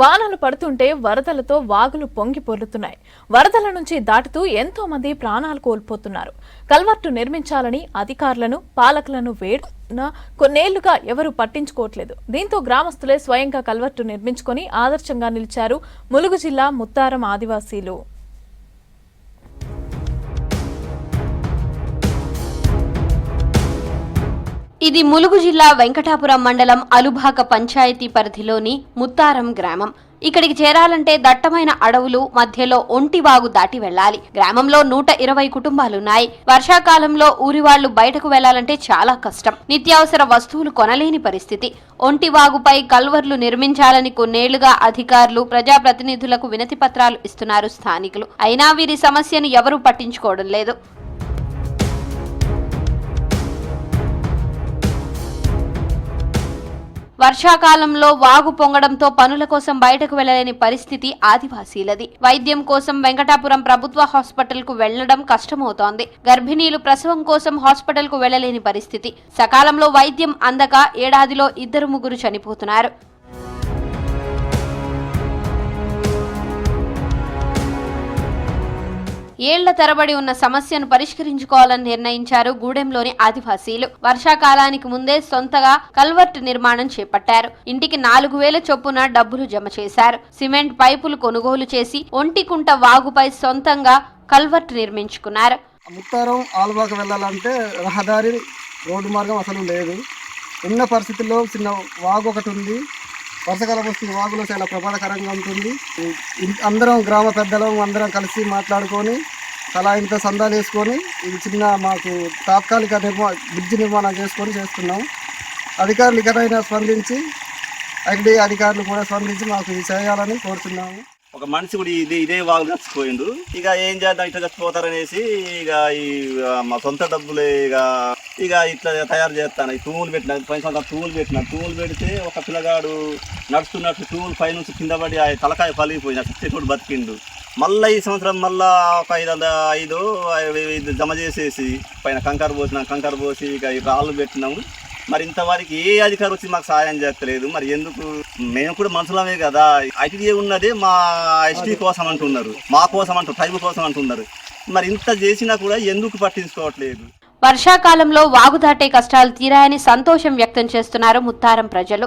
వానలు పడుతుంటే వరదలతో వాగులు పొంగి పొర్లుతున్నాయి. వరదల నుంచి దాటుతూ ఎంతో మంది ప్రాణాలు కోల్పోతున్నారు. కల్వర్టు నిర్మించాలని అధికారులను పాలకులను వేడున కొన్నేళ్ళుగా ఎవరూ పట్టించుకోవట్లేదు. దీంతో గ్రామస్తులే స్వయంగా కల్వర్టు నిర్మించుకొని ఆదర్శంగా నిలిచారు ములుగు జిల్లా ముత్తారం ఆదివాసీలు. ఇది ములుగు జిల్లా వెంకటాపురం మండలం అలుభాక పంచాయతీ పరిధిలోని ముత్తారం గ్రామం. ఇక్కడికి చేరాలంటే దట్టమైన అడవులు మధ్యలో ఒంటివాగు దాటి వెళ్ళాలి. గ్రామంలో నూట ఇరవై కుటుంబాలున్నాయి. వర్షాకాలంలో ఊరి వాళ్ళు బయటకు వెళ్ళాలంటే చాలా కష్టం. నిత్యావసర వస్తువులు కొనలేని పరిస్థితి. ఒంటివాగుపై కల్వర్లు నిర్మించాలని కొన్నేళ్ళుగా అధికారులు ప్రజాప్రతినిధులకు వినతి పత్రాలు ఇస్తున్నారు స్థానికులు. అయినా వీరి సమస్యను ఎవరూ పట్టించుకోవడం లేదు. వర్షాకాలంలో వాగు పొంగడంతో పనుల కోసం బయటకు వెళ్ళలేని పరిస్థితి ఆదివాసీలది. వైద్యం కోసం వెంకటాపురం ప్రభుత్వ హాస్పిటల్కు వెళ్ళడం కష్టమవుతోంది. గర్భిణీలు ప్రసవం కోసం హాస్పిటల్కు వెళ్ళలేని పరిస్థితి. సకాలంలో వైద్యం అందక ఏడాదిలో ఇద్దరు ముగ్గురు చనిపోతున్నారు. ఏళ్ళ తరబడి ఉన్న సమస్యను పరిష్కరించుకోవాలని నిర్ణయించారు గూడెంలోని ఆదివాసీలు. వర్షాకాలానికి ముందే సొంతగా కల్వర్ట్ నిర్మాణం చేపట్టారు. ఇంటికి నాలుగు వేల చొప్పున డబ్బులు జమ చేశారు. సిమెంట్ పైపులు కొనుగోలు చేసి ఒంటికుంట వాగుపై సొంతంగా కల్వర్ట్ నిర్మించుకున్నారు. ముత్తారం ఆల్వాక వెళ్ళాలంటే రహదారి రోడ్డు మార్గం అసలు లేదు. ఉన్న పరిస్థితుల్లో చిన్న వాగు ఒకటి ఉంది. వర్షకాలం వస్తుంది వాగులో చాలా ప్రమాదకరంగా ఉంటుంది. అందరం గ్రామ పెద్దలం అందరం కలిసి మాట్లాడుకొని అలా ఇంత సందాలు వేసుకొని ఇది చిన్న మాకు తాత్కాలిక నిర్మా బ్రిడ్జి నిర్మాణం చేసుకొని చేస్తున్నాం. అధికారులు ఇకనైనా స్పందించి ఐటీ అధికారులు కూడా స్పందించి మాకు ఇది చేయాలని కోరుతున్నాము. ఒక మనిషి కూడా ఇదే ఇదే వాళ్ళు చచ్చిపోయిండు ఇక ఏం చేద్దాం ఇట్లా చచ్చిపోతారనేసి ఇక ఈ మా సొంత డబ్బులే ఇక ఇక ఇట్లా తయారు చేస్తాను. ఈ తూములు పెట్టిన పైన సంవత్సరాలు తూములు పెట్టిన. తూములు పెడితే ఒక పిల్లగాడు నడుస్తున్నట్టు తూములు పై నుంచి కింద పడి ఆ తలకాయ పలిగిపోయిన చెట్టుడు బతికిండు. మళ్ళీ ఈ సంవత్సరం మళ్ళా ఒక ఐదు వంద ఐదు- ఐదు జమ చేసేసి పైన కంకర పోసినాం. కంకర పోసి ఇక ఈ రాళ్ళు పెట్టినాము. మరి ఇంతవరకు ఏ అధికారి వచ్చి మాకు సహాయం చేస్తలేదు? మరి ఎందుకు? మేము కూడా మనుషులమే కదా. ఐటీడీ ఉన్నదే మా ఎస్టీ కోసం అంటున్నారు. మా కోసం అంటున్నారు ట్రైబ్ కోసం అంటున్నారు. మరి ఇంత చేసినా కూడా ఎందుకు పట్టించుకోవట్లేదు? వర్షాకాలంలో వాగు దాటే కష్టాలు తీరాయని సంతోషం వ్యక్తం చేస్తున్నారు ముత్తారం ప్రజలు.